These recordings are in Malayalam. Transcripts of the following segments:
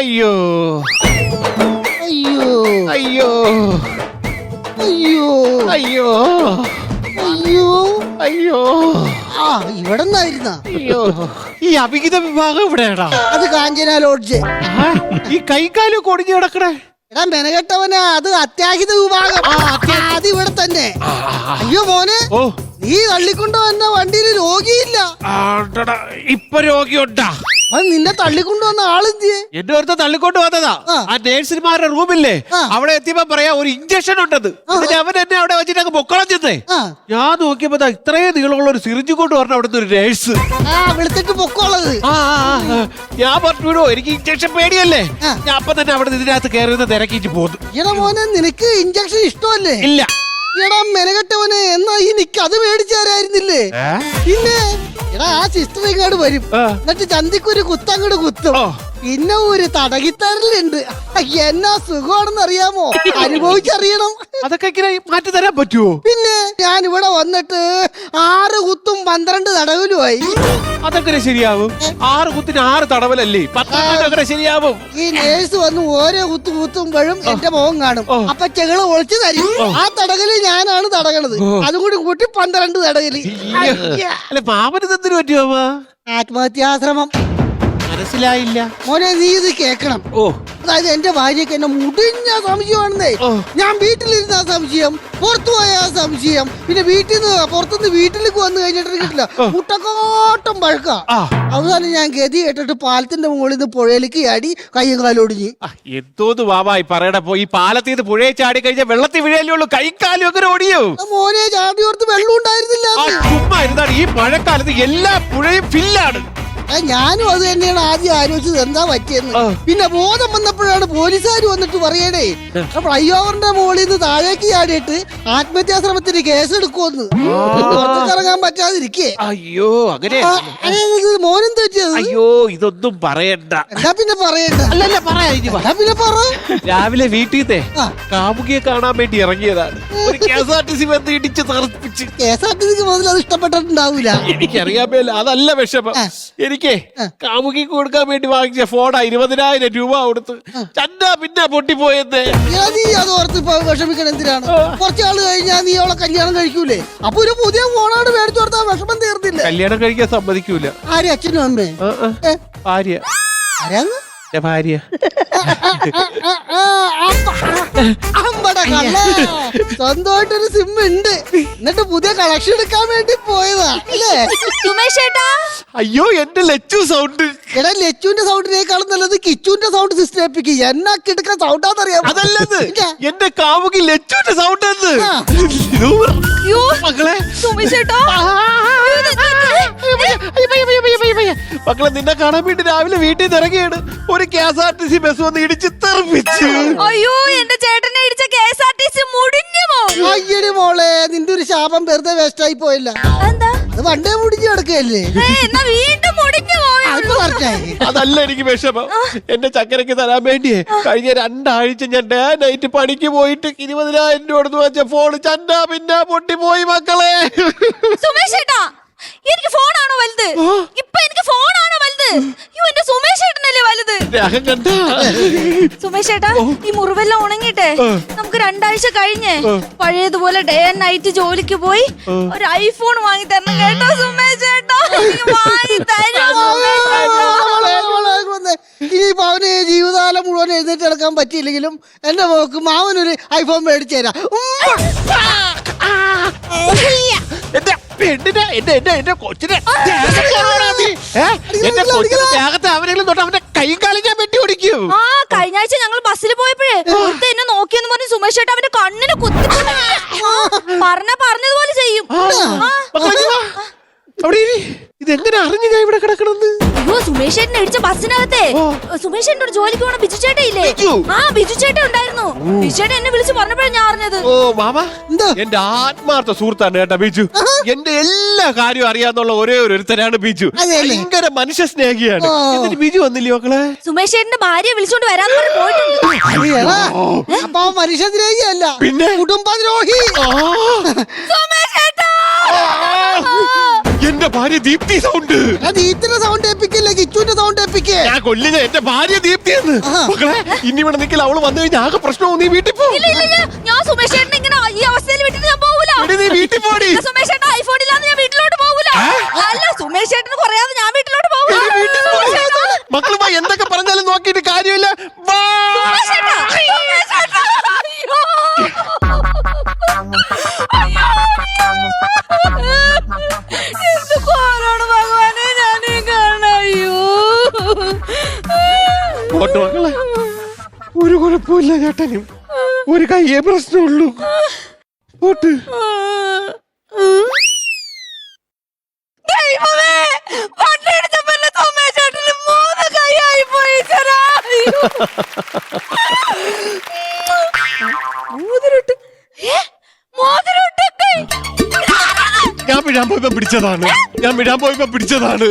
അയ്യോ. അയ്യോ. അയ്യോ. അയ്യോ. അയ്യോ. അയ്യോ. അയ്യോ. ആ ഇവിടെ നിന്നായിരുന്ന. അയ്യോ. ഈ അഭിഹിത വിഭാഗം ഇവിടെയാടാ. അത് കാഞ്ചന ലോഡ്ജ്. ആ, ഈ കൈകാലും കൊടിഞ്ഞു കിടക്കണേ. എടാ മെനകെട്ടവനാ അത് അത്യാഹിത വിഭാഗം. അത് ഇവിടെ തന്നെ. അയ്യോ മോനെ. ഓ. നീ തള്ളിക്കൊണ്ടു വന്ന വണ്ടിയിൽ രോഗിയില്ല. ആണ്ടടാ, ഇപ്പൊ രോഗിയുണ്ടാ. അത് നിന്നെ തള്ളിക്കൊണ്ട് വന്ന ആൾ എന്റെ അടുത്ത് തള്ളിക്കൊണ്ട് വന്നതാ. ആ. ആ നേഴ്സുമാരുടെ റൂമില്ലേ? ആ. അവിടെ എത്തിയപ്പോ പറയാ ഒരു ഇഞ്ചക്ഷൻ ഉണ്ടെന്ന് എന്നിട്ട് അവൻ എന്നെ അവിടെ വെച്ചിട്ട് അങ്ങ് പൊക്കളം ചെന്നേ. ആ. ഞാൻ നോക്കിയപ്പോ ദാ ഇത്രയും നീളമുള്ള ഒരു സിറിഞ്ച് കൊണ്ട് പറഞ്ഞ അവിടുത്തെ ഒരു നേഴ്സ് ആ പൊക്കോളത് ആ, ആ, ആ. ഞാൻ പറഞ്ഞു എനിക്ക് ഇഞ്ചക്ഷൻ പേടിയല്ലേ? ആ. ഞാൻ അപ്പൊ തന്നെ അവിടെ ഇതിനകത്ത് കയറി തിരക്കിച്ച് പോന്നു. എടാ മോനെ നിനക്ക് ഇഞ്ചക്ഷൻ ഇഷ്ടമല്ലേ? ഇല്ല. എടാ മെനകെട്ടവനെ എന്നാ ഈ നിക്ക് അത് മേടിച്ചു തരായിരുന്നില്ലേ? പിന്നെ? എടാ ആ സിസ്റ്റർ ഇങ്ങോട്ട് വരും. എന്നിട്ട് ചന്തിക്കൊരു കുത്തങ്ങോട്ട് കുത്തും. പിന്നെ ഒരു തടകിത്തരലുണ്ട്. എന്നാ സുഖമാണെന്ന് അറിയാമോ? അനുഭവിച്ചറിയണം. അതൊക്കെ ഇങ്ങനെ മാറ്റി തരാൻ പറ്റുമോ പിന്നെ ഞാൻ ഇവിടെ വന്നിട്ട് ആറ് കുത്തും പന്ത്രണ്ട് തടവിലുമായി. അതൊക്കെ ശരിയാവും? ആറ് കുത്തിന് ആറ് തടവലല്ലേ? പത്തൊക്കെ ശരിയാവും. ഈ നേഴ്സ് വന്ന് ഓരോ കുത്തു കുത്തുമ്പോഴും എന്റെ മുഖം കാണും. അപ്പൊ ചെകൾ ഒളിച്ചു തരും. ആ. തടകൽ ഞാനാണ് തടകണത്. അതുകൂടി കൂട്ടി പന്ത്രണ്ട് തടകൽ. അല്ലെ പാപനത്തിന് പറ്റുമോ ആത്മഹത്യാശ്രമം. മനസ്സിലായില്ല. മോനെ നീ ഇത് കേക്കണം. ഓ. അതായത് എന്റെ ഭാര്യക്ക് എന്നെ മുടിഞ്ഞ സംശയമാണെന്നേ. ഞാൻ വീട്ടിലിരുന്ന ആ സംശയം പുറത്തു പോയ ആ സംശയം. പിന്നെ വീട്ടിൽ നിന്ന് പുറത്തുനിന്ന് വീട്ടിലേക്ക് വന്നു കഴിഞ്ഞിട്ട് കിട്ടില്ല. മുട്ടക്കോട്ടം പഴക്ക. അവസാനം ഞാൻ ഗതി കേട്ടിട്ട് പാലത്തിന്റെ മുകളിൽ നിന്ന് പുഴയിലേക്ക് ചാടി കയ്യും കാലോടിഞ്ഞ് എന്തോന്ന് വാവായി പറയട പോയി ഈ പാലത്തിൽ നിന്ന് പുഴയെ ചാടി കഴിഞ്ഞാൽ വെള്ളത്തിൽ വീഴല്ലേ ഉള്ളൂ കൈക്കാലും അങ്ങനെ ഓടിയോ മോനെ ചാടി ഓർത്ത് വെള്ളം ഉണ്ടായിരുന്നില്ല. ചുമ്മാ ഇരുന്നാണ് ഈ മഴക്കാലത്ത് എല്ലാ പുഴയും ഫില്ലാണ് ഞാനും അത് തന്നെയാണ് ആദ്യം ആലോചിച്ചത്. എന്താ പറ്റിയെന്ന്. പിന്നെ ബോധം വന്നപ്പോഴാണ് പോലീസുകാർ വന്നിട്ട് പറയണേ ഫ്ലൈ ഓവറിന്റെ മുകളിൽ നിന്ന് താഴേക്ക് ചാടിയിട്ട് ആത്മഹത്യാശ്രമത്തിന് കേസ് എടുക്കുമെന്ന് ഇറങ്ങാൻ പറ്റാതിരിക്കേ. അയ്യോ അങ്ങനെ. മോനെന്ത് പറ്റിയത്? അയ്യോ ഇതൊന്നും പറയണ്ട. എന്നാ പിന്നെ പറയണ്ട? അല്ലല്ല പറയാ. പിന്നെ പറ? രാവിലെ വീട്ടിൽ കാമുകിയെ കാണാൻ വേണ്ടി ഇറങ്ങിയതാണ്. ഒരു K S R T C ബന്ധം ഇടിച്ച് തെറിപ്പിച്ച്. കെ എസ് ആർ ടി സിക്ക് മുതൽ അത് ഇഷ്ടപ്പെട്ടിട്ടുണ്ടാവൂല. എനിക്കറിയാൻ മേല. അതല്ല വിഷമം. ആ. എനിക്ക് കാമുകിക്ക് കൊടുക്കാൻ വേണ്ടി വാങ്ങിച്ച ഫോണാ ഇരുപതിനായിരം രൂപ കൊടുത്ത് ചന്ത പിന്നെ പൊട്ടിപ്പോയെന്ന്. നീ അത് ഓർത്ത് വിഷമിക്കണ എന്തിനാണ്? കുറച്ചാൾ കഴിഞ്ഞാൽ നീ അവളെ കല്യാണം കഴിക്കൂലേ? അപ്പൊ ഒരു പുതിയ ഫോണാണ് മേടിച്ചു കൊടുത്താൽ വിഷമം തീർന്നില്ല? കല്യാണം കഴിക്കാൻ സമ്മതിക്കൂല. ആര് അച്ഛനും അമ്മേ ഭാര്യ ആരാന്ന്? എന്റെ ഭാര്യ. സ്വന്തമായിട്ടൊരു സിം ഉണ്ട്. എന്നിട്ട് പുതിയ കളക്ഷൻ എടുക്കാൻ വേണ്ടി പോയതാ അല്ലേ? സുമേഷ് ചേട്ടാ അയ്യോ എന്റെ ലച്ചു സൗണ്ട് എടാ ലച്ചുവിന്റെ സൗണ്ടിനേക്കാളും നല്ലത് കിച്ചുവിന്റെ സൗണ്ട് സിസ്റ്റം ഏൽപ്പിക്കും എന്നാ കിടക്കുന്ന സൗണ്ടാന്നറിയാം അതല്ലത് ഇല്ല. എന്റെ കാവുകി ലച്ചുവിന്റെ സൗണ്ട് എന്ന് ആ. ഇതോ, അയ്യോ, സുമേഷ് ചേട്ടാ മക്കളെ നിന്നെ കാണാൻ വേണ്ടി രാവിലെ വീട്ടിൽ നിന്ന് ഇറങ്ങിയാണ് ഒരു K S R T C bus വന്ന് ഇടിച്ച് തെറിപ്പിച്ചു അയ്യോ എന്റെ ചേട്ടനെ ഇടിച്ച K S R T C മുടിഞ്ഞു പോകും അയ്യടി മോളെ നിന്റെ ഒരു ശാപം വെറുതെ വേസ്റ്റ് ആയി പോയില്ല എന്താ അത് പണ്ടേ മുടിഞ്ഞു കിടക്കുകയല്ലേ ഏ, എന്നാ വീണ്ടും മുടിഞ്ഞു അതല്ല എനിക്ക് വിഷമം. എന്റെ ചക്കരക്ക് തരാൻ വേണ്ടിയേ കഴിഞ്ഞ രണ്ടാഴ്ച ഞാൻ ഡേ നൈറ്റ് പണിക്ക് പോയിട്ട് ഇരുപതിനായിരം രൂപ എടുത്ത് വെച്ച ഫോൺ ചന്ന പിന്നെ പൊട്ടിപ്പോയി മക്കളെ. സുമേഷ് എനിക്ക് ഫോണാണോ വലുത്? ഇപ്പൊ എനിക്ക് ഫോണാണോ വലുത്? അയ്യോ എന്റെ സുമേഷ് ഏട്ടനല്ലേ വലുത്? രാഗം കണ്ട? സുമേഷ് ഏട്ടാ ഈ മുറിവെല്ലാം ഉണങ്ങിട്ടെ നമുക്ക് രണ്ടാഴ്ച കഴിഞ്ഞ് പഴയതുപോലെ ഡേ ആൻഡ് നൈറ്റ് ജോലിക്ക് പോയി ഒരു ഐഫോൺ വാങ്ങി തരണം കേട്ടോ സുമേഷ് ഏട്ടാ. എനിക്ക് വാങ്ങി. ഇനിയിപ്പോ അവന് ജീവിതകാലം മുഴുവൻ എഴുന്നേറ്റ് നടക്കാൻ പറ്റിയില്ലെങ്കിലും എന്റെ മോക്ക് മാവനൊരു ഐഫോൺ മേടിച്ചു തരാം. എന്റെ പെണ്ണിനെ എന്റെ എന്റെ എന്റെ കൊച്ചിനെ? എന്റെ കൊച്ചിനെ ദേഹത്ത് അവരെങ്കിലും തൊട്ട് അവന്റെ കൈ കാലം പറ്റി ഓടിക്കും. ആ കഴിഞ്ഞ ആഴ്ച ഞങ്ങൾ ബസ്സിൽ പോയപ്പോഴേ ഒരുത്ത എന്നെ നോക്കിയെന്ന് പറഞ്ഞ് സുമേഷ് ചേട്ടൻ അവന്റെ കണ്ണിന് കുത്തി പറഞ്ഞ പറഞ്ഞതുപോലെ ചെയ്യും. ഇതെങ്ങനെ അറിഞ്ഞു ഞാൻ ഇവിടെ കിടക്കണെന്ന് അയ്യോ സുമേഷ് ചേട്ടനെ ഇടിച്ച ബസ്സിനകത്തെ സുമേഷ് ചേട്ടനോട് ജോലിക്ക് പോണ ബിജു ചേട്ടൻ ഇല്ലേ ബിജു? ആ ബിജു ചേട്ടൻ ഉണ്ടായിരുന്നു. ബിജു ചേട്ടൻ എന്നെ വിളിച്ച് പറഞ്ഞപ്പോഴാണ് ഞാൻ അറിഞ്ഞത്. ഓ മാമ എന്താ? എന്റെ ആത്മാർത്ഥ സുഹൃത്താണ് കേട്ടാ ബിജു. എന്റെ എല്ലാ കാര്യവും അറിയാന്നുള്ള ഒരേ ഒരു ഒരുത്തരാണ് ബിജു. അതെയല്ലേ? ഭയങ്കര മനുഷ്യ സ്നേഹിയാണ്. ഓ. എന്നിട്ട് ബിജു വന്നില്ലേ മക്കളെ? സുമേഷേട്ടന്റെ ഭാര്യ ഭാര്യയെ വിളിച്ചോണ്ട് വരാന്ന് പറഞ്ഞ് പോയിട്ടുണ്ട്. അത് അപ്പൊ അവൻ മനുഷ്യദ്രോഹിയല്ല പിന്നെ? കുടുംബദ്രോഹി ആ. സുമേഷ് ചേട്ടാ എന്റെ ഭാര്യ ദീപ്തി സൗണ്ട് ആ ദീപ്തിന്റെ സൗണ്ട് ഏൽപ്പിക്കില്ലേ? കിച്ചുവിന്റെ സൗണ്ട് ഏൽപ്പിക്കേ? ഞാൻ കൊല്ലുന്ന എന്റെ ഭാര്യ ദീപ്തി എന്ന്. മക്കളെ ഇനി ഇവിടെ നിൽക്കില്ല അവൾ വന്നു കഴിഞ്ഞാൽ ആകെ പ്രശ്നവും നീ വീട്ടിൽ പോകും ഇല്ല ഇല്ല ഇല്ല. ഞാൻ സുമേഷ് ചേട്ടനെ ഇങ്ങനെ ഈ അവസ്ഥയിൽ വിട്ടിട്ട് കുഴപ്പമില്ല ചേട്ടനും. ഒരു കയ്യേ പ്രശ്നമുള്ളൂ. പോട്ട്. ദൈവമേ വണ്ടിയിടിച്ചപ്പോ ഞാൻ വിടാൻ പോയപ്പോ പിടിച്ചതാണ്. ഞാൻ വിടാൻ പോയപ്പോ പിടിച്ചതാണ്.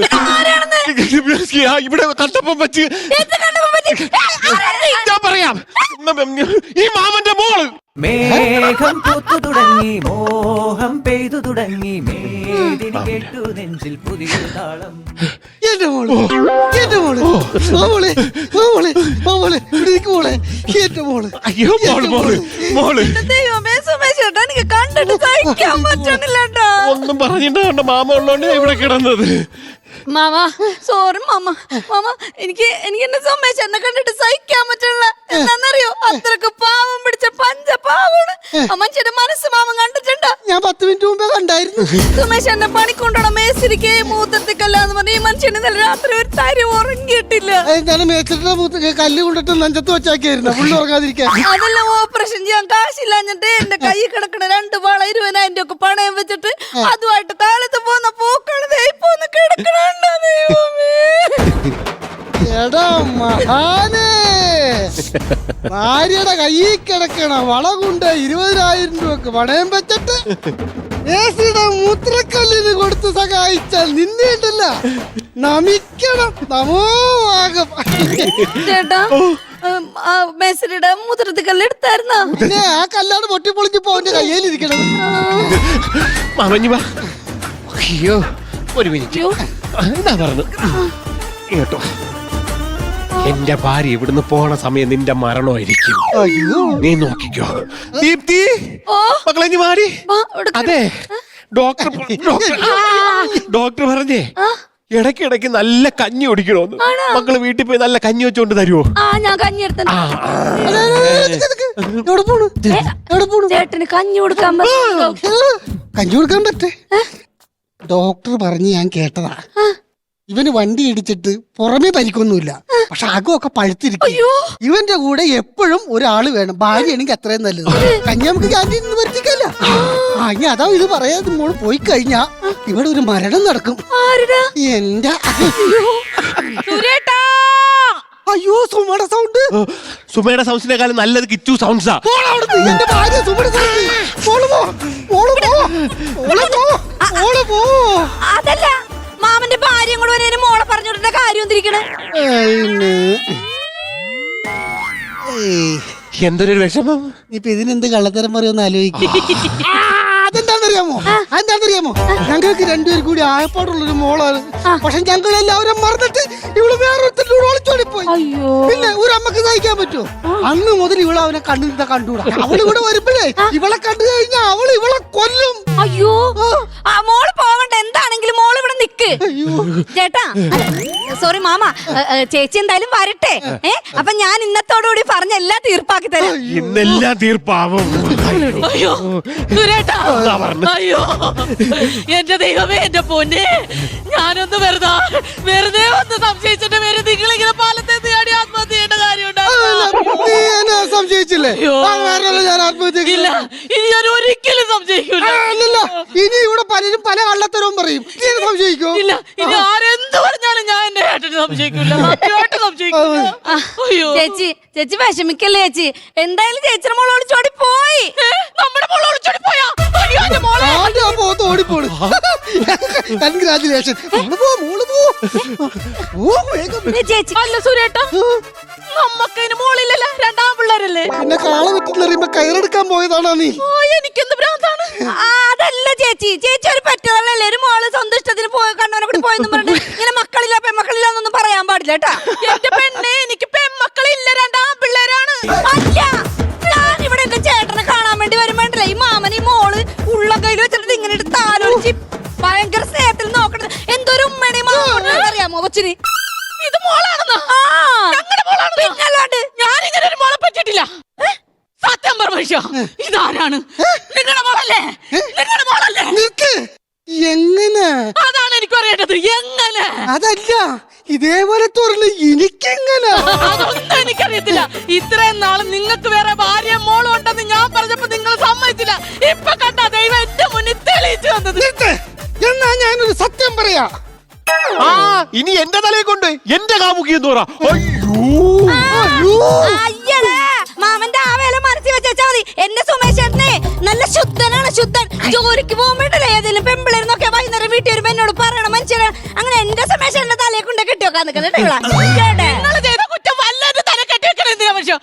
ഇവിടെ കട്ടപ്പം വെച്ച് ഞാൻ പറയാം. ഈ മാമന്റെ മോൾ മേഘം പൂത്തു തുടങ്ങി മോഹം പെയ്തു തുടങ്ങി. മേദിനി കേട്ടു നെഞ്ചിൽ പുതിയ താളം. എന്റെ മോൾ എന്റെ മോൾ മോളെ മോളെ മോളെ ഇവിടെ നിൽക്ക് മോളെ എന്റെ മോൾ. അയ്യോ മോൾ മോൾ മോൾ. ദൈവമേ സുമേഷ് ചേട്ടാ എനിക്ക് കണ്ടിട്ട് സഹിക്കാൻ ഒന്നും പറഞ്ഞിട്ട് മാമ ഉള്ളോണ്ട് ഇവിടെ കിടന്നത്. Mama sorry mama. മാമ എനിക്ക് എനിക്ക് എന്നെ സമ്മേശ എന്നെ കണ്ടിട്ട് സഹിക്കാൻ പറ്റണില്ല എന്താണെന്നറിയോ? അത്രയ്ക്ക് പാവം പിടിച്ച പഞ്ച പാവാണ് ആ മനുഷ്യന്റെ മനസ്സ് മാമൻ കണ്ടിട്ടുണ്ട്? ഞാൻ പത്ത് മിനിറ്റ് മുമ്പേ കണ്ടായിരുന്നു. സുമേഷ് എന്നെ പണിക്കൊണ്ടോണം മേശരിക്ക് മൂത്രത്തിക്കല്ലാന്ന് പറഞ്ഞ ഈ മനുഷ്യൻ ഇന്നലെ രാത്രി ഒരു തരി ഉറങ്ങിയിട്ടില്ല. ഞാൻ മേച്ചിട്ട് മൂത്ത കല്ല് കൊണ്ടിട്ട് നെഞ്ചത്ത് വെച്ചാക്കിയായിരുന്നു. പുള്ളി ഉറങ്ങാതിരിക്കാൻ. അതെല്ലാം ഓപ്പറേഷൻ ചെയ്യാൻ കാശില്ലാഞ്ഞിട്ട് എന്റെ കൈ കിടക്കണ രണ്ട് വള ഇരുപതിനായിരം രൂപ പണയം വെച്ചിട്ട് അതുമായിട്ട് കാലത്ത് പോകുന്ന പോന്ന് കിടക്കണുണ്ടോ ദൈവമേ? എടാ മഹാനേ. ഭാര്യയുടെ കയ്യിൽ കിടക്കണ വള കൊണ്ട് ഇരുപതിനായിരം രൂപക്ക് പണയം വെച്ചിട്ട് ഏസിയുടെ മൂത്രക്കല്ലിന് കൊടുത്ത് സഹായിച്ചാൽ നിന്നിട്ടില്ല നമിക്കണം. നമോ ഭാഗം ചേട്ടാ മേസരിയുടെ പിന്നെ ആ കല്ലാണ് കയ്യിലിരിക്കണം വാ. അയ്യോ. ഒരു മിനിറ്റ്. എന്താ പറഞ്ഞു കേട്ടോ. എന്റെ ഭാര്യ ഇവിടുന്ന് പോണ സമയം നിന്റെ മരണമായിരിക്കും. അയ്യോ. നീ നോക്കിക്കോ. ദീപ്തി ഓ. മക്കളെ നീ മാറി. അതെ. ഡോക്ടർ ഡോക്ടർ പറഞ്ഞേ ഇടയ്ക്കിടയ്ക്ക് നല്ല കഞ്ഞി കുടിക്കണോന്ന്. മക്കൾ വീട്ടിൽ പോയി നല്ല കഞ്ഞി വെച്ചോണ്ട് തരുമോ ആ ഞാൻ കഞ്ഞി ചേട്ടന് കഞ്ഞി കൊടുക്കാൻ കഞ്ഞി കൊടുക്കാൻ പറ്റേ? ഡോക്ടർ പറഞ്ഞ് ഞാൻ കേട്ടതാ. ഇവന് വണ്ടി ഇടിച്ചിട്ട് പുറമേ പരിക്കൊന്നുമില്ല. പക്ഷെ അകമൊക്കെ പഴുത്തിരിക്കും. ഇവന്റെ കൂടെ എപ്പോഴും ഒരാൾ വേണം. ഭാര്യയാണെങ്കിൽ അത്രയും നല്ലത്. ക്യാന്റീനിൽ നിന്ന് വരുത്തിക്കല്ല ആ. ഇനി അതാ ഇത് പറയാതെ മോൾ പോയി കഴിഞ്ഞാ ഇവിടെ ഒരു മരണം നടക്കും. എന്റെ സുരേട്ടാ. അയ്യോ സുമയുടെ സൗണ്ട് സുമയുടെ സൗണ്ട്സിനെക്കാളും നല്ലത് കിച്ചു സൗണ്ട്സാ എന്റെ ഭാര്യ സുമയുടെ സൗണ്ട് മോൾ പോ. മോൾ പോ. മോൾ പോ. മോൾ പോ. അതല്ല മാമന്റെ ഭാര്യയും കൂടെ വരെ മോളെ പറഞ്ഞു കാര്യം എന്തിരിക്കണേ? എന്തൊരു വിഷമം. ഇപ്പൊ ഇതിനെന്ത് കള്ളത്തരം പറയുമെന്ന് ആലോചിക്കും. അതെന്താണെന്നറിയാമോ എന്താണെന്നറിയാമോ ഞങ്ങൾക്ക് രണ്ടുപേരും കൂടി ആയപ്പാടുള്ളൊരു മോളാണ്. പക്ഷെ ഞങ്ങൾ എല്ലാവരും മറന്നിട്ട് ഇവൾ വേറൊരുത്തരുടെ ഒളിച്ചോടി പോയി അയ്യോ. പിന്നെ ഒരു അമ്മയ്ക്ക് സഹിക്കാൻ പറ്റുമോ? അന്ന് മുതൽ ഇവളെ അവനെ കണ്ടിരുന്ന കണ്ടുകൂടാ. അവൾ ഇവിടെ വരുമ്പോഴേ ഇവളെ കണ്ടു കഴിഞ്ഞാൽ അവൾ ഇവളെ കൊല്ലും. അയ്യോ. ആ. മോൾ പോവണ്ട. എന്താണെങ്കിലും മോൾ ഇവിടെ നിക്ക്. അയ്യോ. ചേട്ടാ സോറി മാമ. ചേച്ചി എന്തായാലും വരട്ടെ. ഏ അപ്പൊ ഞാൻ ഇന്നത്തോടുകൂടി പറഞ്ഞ എല്ലാം തീർപ്പാക്കി തരാം. ഇന്നെല്ലാം തീർപ്പാവും. അയ്യോ. സുരേട്ടാ പറഞ്ഞെ? അയ്യോ എന്റെ ദൈവമേ എന്റെ പൊന്നെ. ഞാനൊന്ന് വെറുതെ വെറുതെ ഒന്ന് സംശയിച്ചിട്ട് പേര് നിങ്ങളിങ്ങനെ പാലത്തെ തേടി ആത്മഹത്യ ചെയ്യേണ്ട കാര്യം നീ എന്നെ സംശയിച്ചില്ലേ? അയ്യോ. ആ, കാരണമല്ലേ ഞാൻ ആത്മഹത്യ ഇല്ല ചെയ്തത്? ഇനി ഞാൻ ഒരിക്കലും സംശയിക്കൂല. ആ, അല്ലല്ല ഇനി ഇവിടെ പലരും പല കള്ളത്തരവും പറയും. നീ എന്നെ സംശയിക്കോ? ഇല്ല ഇനി ആരെന്ത് പറഞ്ഞാലും ഞാൻ എന്റെ ഏട്ടന് സംശയിക്കൂല. സത്യമായിട്ട് ചേച്ചി ചേച്ചി വിഷമിക്കല്ലേ ചേച്ചി? എന്തായാലും ചേച്ചിയുടെ മോളോട് ചോടി പോയി നമ്മുടെ മോൾ ഒളിച്ചോടി പോയാ കൺഗ്രാചുലേഷൻ മോൾ. പോ മോൾ പോ. ഓ വേഗം. ചേച്ചി. അല്ല സുരേട്ടാ. നമ്മക്ക് ഇതിന് മോളില്ലല്ലോ. രണ്ടാം പിള്ളേരല്ലേ? പിന്നെ കാള വിറ്റിലെറിയുമ്പോ കയറെടുക്കാൻ പോയതാണോ നീ? എനിക്കെന്ത് ഭ്രാന്താണ്? അതല്ല ചേച്ചി. ചേച്ചി ഒരു പറ്റുള്ളല്ലേ ഒരു മോൾ സ്വന്തം ഇഷ്ടത്തിന് പോയെന്ന് പറഞ്ഞു ഇങ്ങനെ മക്കളില്ല പെമ്മക്കളില്ല എന്നൊന്നും പറയാൻ പാടില്ല കേട്ടാ. പരമേശ ഇതാരാണ്? നിങ്ങളുടെ മോളല്ലേ? നിങ്ങളുടെ മോളല്ലേ? നിൽക്ക് എങ്ങനെ? അതാണ് എനിക്ക് അറിയേണ്ടത് എങ്ങനെ? അതല്ല ഇതേപോലെ തുറന്ന് എനിക്കെങ്ങനെ? അതൊന്നും എനിക്കറിയത്തില്ല. ഇത്രയും നാളും നിങ്ങൾക്ക് വേറെ ഭാര്യ മോളും ഉണ്ടെന്ന് ഞാൻ പറഞ്ഞപ്പോ നിങ്ങൾ സമ്മതിച്ചില്ല. ഇപ്പൊ കണ്ട ദൈവം എന്റെ മുന്നിൽ തെളിയിച്ചു വന്നത് നിർത്ത്. എന്നാ ഞാനൊരു സത്യം പറയാ. ആ ഇനി എന്റെ തലയെ കൊണ്ട് എന്റെ കാമുകി എന്ന് പറ. അയ്യോ. അയ്യടാ ചേട്ടനെ നല്ല ശുദ്ധനാണ് ശുദ്ധൻ. ജോലിക്ക് പോകുമ്പോഴല്ലേ ഏതെങ്കിലും പെമ്പിളരുന്നൊക്കെ വൈകുന്നേരം വീട്ടിൽ വരുമ്പോ എന്നോട് പറയണം മനുഷ്യരാണ് അങ്ങനെ എന്റെ സമയം ചേട്ടന്റെ തലയെ കൊണ്ട് കെട്ടിവെക്കാൻ നിൽക്കുന്നത് കുറ്റം വല്ലവരും തല കെട്ടിവെക്കണം എന്തിനാ പക്ഷേ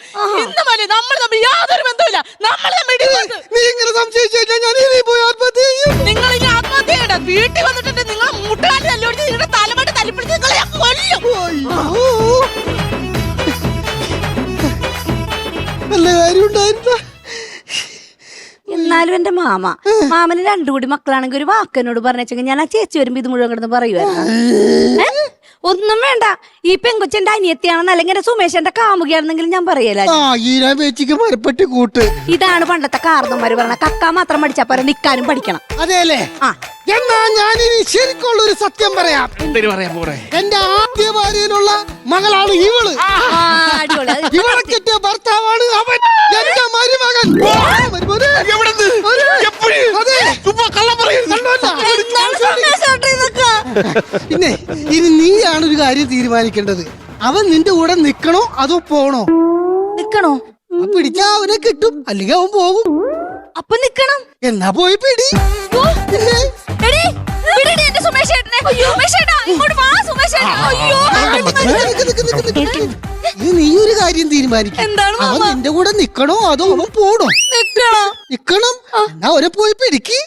ഇന്ന് മതി നമ്മൾ തമ്മിൽ യാതൊരു ബന്ധവുമില്ല. നമ്മൾ തമ്മിൽ. നീ ഇങ്ങനെ സംശയിച്ചു കഴിഞ്ഞാൽ ഞാൻ ഇനി പോയി ആത്മഹത്യ ചെയ്യും. നിങ്ങൾ ഇനി ആത്മഹത്യ ചെയ്യണ്ട. വീട്ടിൽ വന്നിട്ടുണ്ട് നിങ്ങൾ മുട്ടുകാരി തല്ലോടിച്ച് നിങ്ങളുടെ തലമുട്ട് തല്ലിപ്പിടിച്ച് നിങ്ങളെ ഞാൻ കൊല്ലും. നല്ല കാര്യം ഉണ്ടായിരുന്ന എന്നാലും എന്റെ മാമ. മാമന് രണ്ടു കൂടി മക്കളാണെങ്കിൽ ഒരു വാക്കനോട് പറഞ്ഞു ഞാൻ ആ ചേച്ചി വരുമ്പോ ഇത് മുഴുവൻ കിടന്ന് പറയുമായിരുന്നു ഒന്നും വേണ്ട. ഈ പെങ്കുച്ചന്റെ അനിയത്തിയാണെന്ന് അല്ലെങ്കിൽ എന്റെ സുമേഷന്റെ കാമുകയാണെന്നെങ്കിലും ഞാൻ പറയലായിരുന്നു മരപ്പെട്ടി കൂട്ട്. ഇതാണ് പണ്ടത്തെ കാർന്നന്മാര് പറഞ്ഞ കക്ക മാത്രം പഠിച്ചാ പോരാ നിക്കാനും പഠിക്കണം. അതെ ആ. എന്നാ ഞാനിനി ശരിക്കുള്ള ഒരു സത്യം പറയാം. എന്തിനു പറയാൻ പോറേ എന്റെ ആദ്യ ഭാര്യയിലുള്ള മകളാണ് ഇവൾ. ഇവളെ കിട്ടിയ ഭർത്താവാണ് അവൻ. എന്റെ മരുമകൻ? പിന്നെ ഇനി നീയാണ് ഒരു കാര്യം തീരുമാനിക്കേണ്ടത്. അവൻ നിന്റെ കൂടെ നിക്കണോ അതോ പോണോ? നിക്കണോ? ആ പിടിച്ചാ അവനെ കിട്ടും അല്ലെങ്കിൽ അവൻ പോകും. അപ്പൊ നിക്കണം. എന്നാ പോയി പിടി. പിന്നെ നീ ഒരു കാര്യം തീരുമാനിക്കും. അവൻ നിന്റെ കൂടെ നിക്കണോ അതോ അവൻ പോണോ? നിക്കണോ? എന്നാ അവരെ പോയി പിടിക്ക്.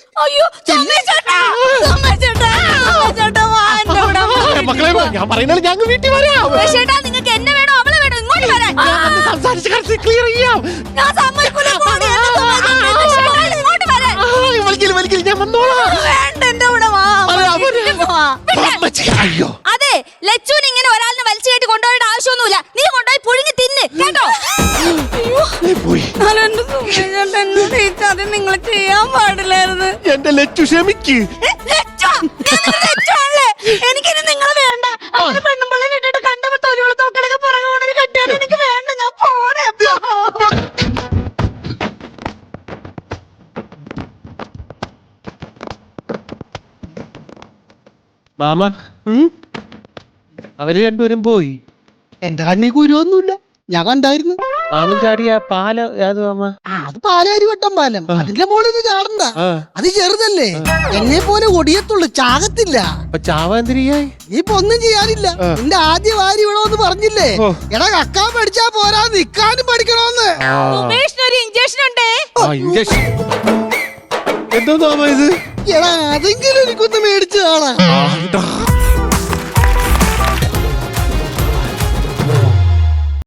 മക്കളെ ഞാൻ പറയുന്നത് ഞങ്ങൾ വീട്ടിൽ വരാം. നിങ്ങൾക്ക് എന്നെ വേണോ അവളെ വേണോ ഇങ്ങോട്ട് വരാൻ. സംസാരിച്ച് ക്ലിയർ ചെയ്യാം. ഞാൻ സമ്മതിക്കൂല വേണ്ട എന്റെ കൂടെ വാ വരാം, വരാം. വീട്ടിൽ പോവാ. പിന്നെ, അയ്യോ. അതെ ലച്ചുവിന് ഇങ്ങനെ ഒരാളിനെ വലിച്ചു കൊണ്ടുപോയിട്ട് ആവശ്യമൊന്നുമില്ല. നീ കൊണ്ടുപോയി പുഴുങ്ങി തിന്ന് കേട്ടോ? പോയി. എന്റെ എന്നോട് നിങ്ങൾ ചെയ്യാൻ പാടില്ലായിരുന്നു. എന്റെ ലച്ചു ക്ഷമിക്ക്. ലച്ചു, ഞാൻ നിങ്ങളുടെ മാമ അവർ രണ്ടുപേരും പോയി. എന്റെ കണ്ണി കുരുവൊന്നുമില്ല. ഞാൻ കണ്ടായിരുന്നു. മാമൻ ചാടിയ പാല ഏത് മാമ? ആ, അത് പാലാരി വട്ടം പാലം. അതിന്റെ മുകളിൽ ചാടണ്ട. ആ. അത് ചെറുതല്ലേ. എന്നെ പോലെ ഒടിയത്തുള്ളു ചാകത്തില്ല. അപ്പൊ ചാവാന്തിരിയായി നീ ഇപ്പൊ ഒന്നും ചെയ്യാനില്ല. നിന്റെ ആദ്യ വാരി വിടോന്ന് പറഞ്ഞില്ലേ? ഓ. എടാ കക്കാൻ പഠിച്ചാ പോരാ നിക്കാനും പഠിക്കണോന്ന് സുമേഷിന് ഒരു ഇഞ്ചക്ഷൻ ഉണ്ടേ? ഇഞ്ചക്ഷൻ എന്തോ മാമ ഇത്? എടാ അതെങ്കിലും എനിക്കൊന്ന് മേടിച്ചു കാണാം ആണ്ടാ.